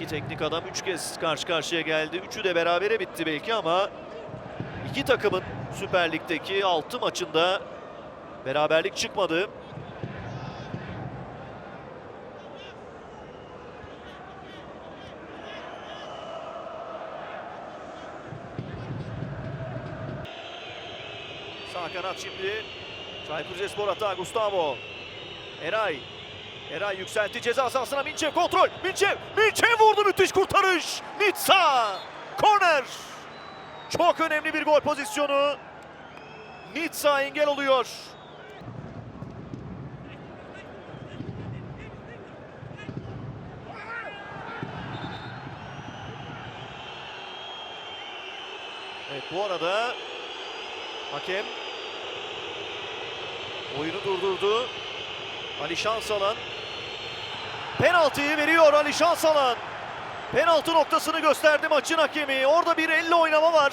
İki teknik adam üç kez karşı karşıya geldi. Üçü de berabere bitti belki ama iki takımın Süper Lig'deki 6 maçında beraberlik çıkmadı. Sağ kanat şimdi. Çaykur Rizespor hata Gustavo. Eray. Eray yükseltti ceza sahasına Minçev kontrol. Minçev. Minçev vurdu müthiş kurtarış. Nitsa. Korner. Çok önemli bir gol pozisyonu. Nitsa engel oluyor. Evet bu arada hakem oyunu durdurdu. Ali Şansalan penaltıyı veriyor Ali Şansalan. Penaltı noktasını gösterdi maçın hakemi. Orada bir elle oynama var.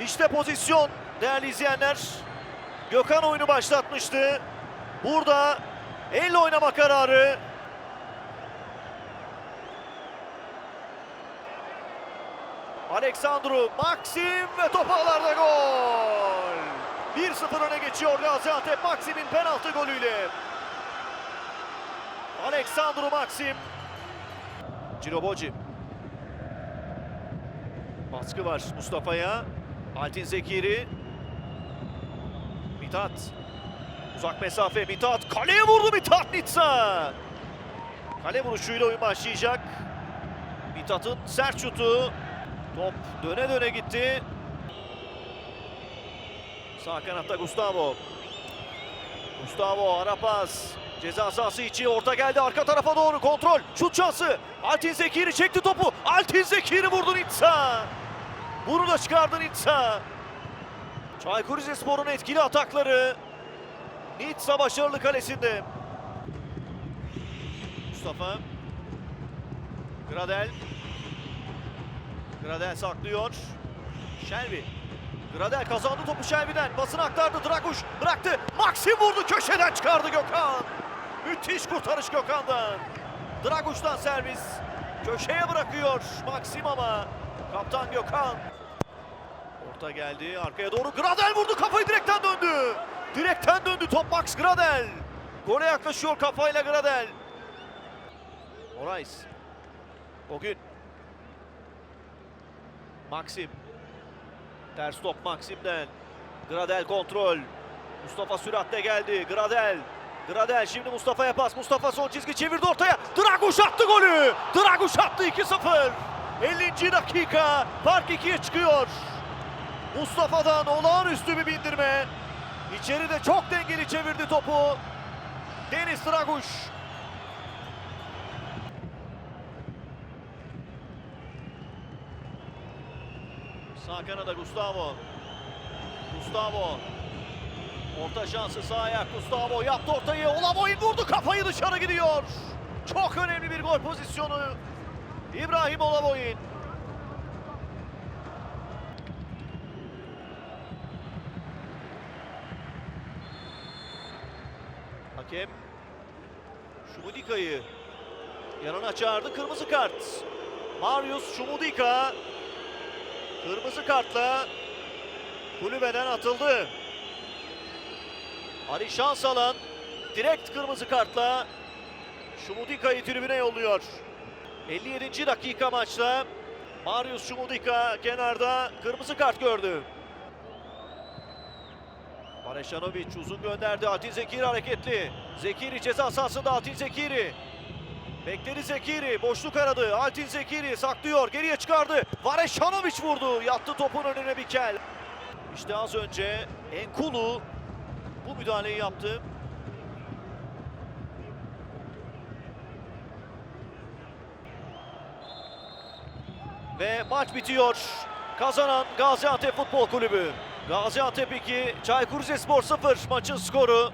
İşte pozisyon değerli izleyenler. Gökhan oyunu başlatmıştı. Burada elle oynama kararı. Aleksandru Maxim ve top ağlarda gol. 1-0 öne geçiyor Gaziantep Maxim'in penaltı golüyle. Aleksandru Maxim. Ciroboci. Baskı var Mustafa'ya. Altin Zekiri. Mithat. Uzak mesafe Mithat. Kaleye vurdu Mithat Nitsa. Kale vuruşuyla oyun başlayacak. Mithat'ın sert şutu. Top döne döne gitti. Sağ kanatta Gustavo. Gustavo ara pas. Ceza sahası içi orta geldi arka tarafa doğru kontrol. Şut şansı. Altin Zekiri çekti topu. Altin Zekiri vurdu Nitsa. Bunu da çıkardı Nitsa. Çaykur Rizespor'un etkili atakları. Nitsa başarılı kalesinde. Mustafa. Gradel. Gradel saklıyor. Shelby. Gradel kazandı topu Shelby'den. Basını aktardı. Draguş bıraktı. Maxim vurdu. Köşeden çıkardı Gökhan. Müthiş kurtarış Gökhan'dan. Draguş'tan servis. Köşeye bırakıyor Maxim ama. Kaptan Gökhan. Orta geldi. Arkaya doğru Gradel vurdu. Kafayı direkten döndü. Direkten döndü top Max Gradel. Gole yaklaşıyor kafayla Gradel. Morais. O gün. Maxim. Ters top Maxim'den. Gradel kontrol. Mustafa süratle geldi. Gradel. Gradel şimdi Mustafa'ya pas. Mustafa son çizgi çevirdi ortaya. Draguş attı golü. Draguş attı 2-0. 50. dakika. Fark 2'ye çıkıyor. Mustafa'dan olağanüstü bir bindirme. İçeride çok dengeli çevirdi topu. Deniz Draguş. Sağ kanada Gustavo. Gustavo. Orta şansı sağ ayak Gustavo yaptı ortayı. Olamoy'un vurdu kafayı dışarı gidiyor. Çok önemli bir gol pozisyonu. İbrahim Olamoy'un. Hakem Şumudika'yı yanına çağırdı. Kırmızı kart. Marius Şumudika Kırmızı kartla kulübeden atıldı. Ali Şansalan direkt kırmızı kartla Şumudika'yı tribüne yolluyor. 57. dakika maçta Marius Şumudika kenarda kırmızı kart gördü. Bareşanovic uzun gönderdi. Atin Zekiri hareketli. Zekiri ceza sahasında Atin Zekiri. Bekledi Zekiri. Boşluk aradı. Altin Zekiri saklıyor. Geriye çıkardı. Vareşanovic vurdu. Yattı topun önüne Bikel. İşte az önce Enkulu bu müdahaleyi yaptı. Ve maç bitiyor. Kazanan Gaziantep Futbol Kulübü. Gaziantep 2, Çaykur Rizespor 0 maçın skoru.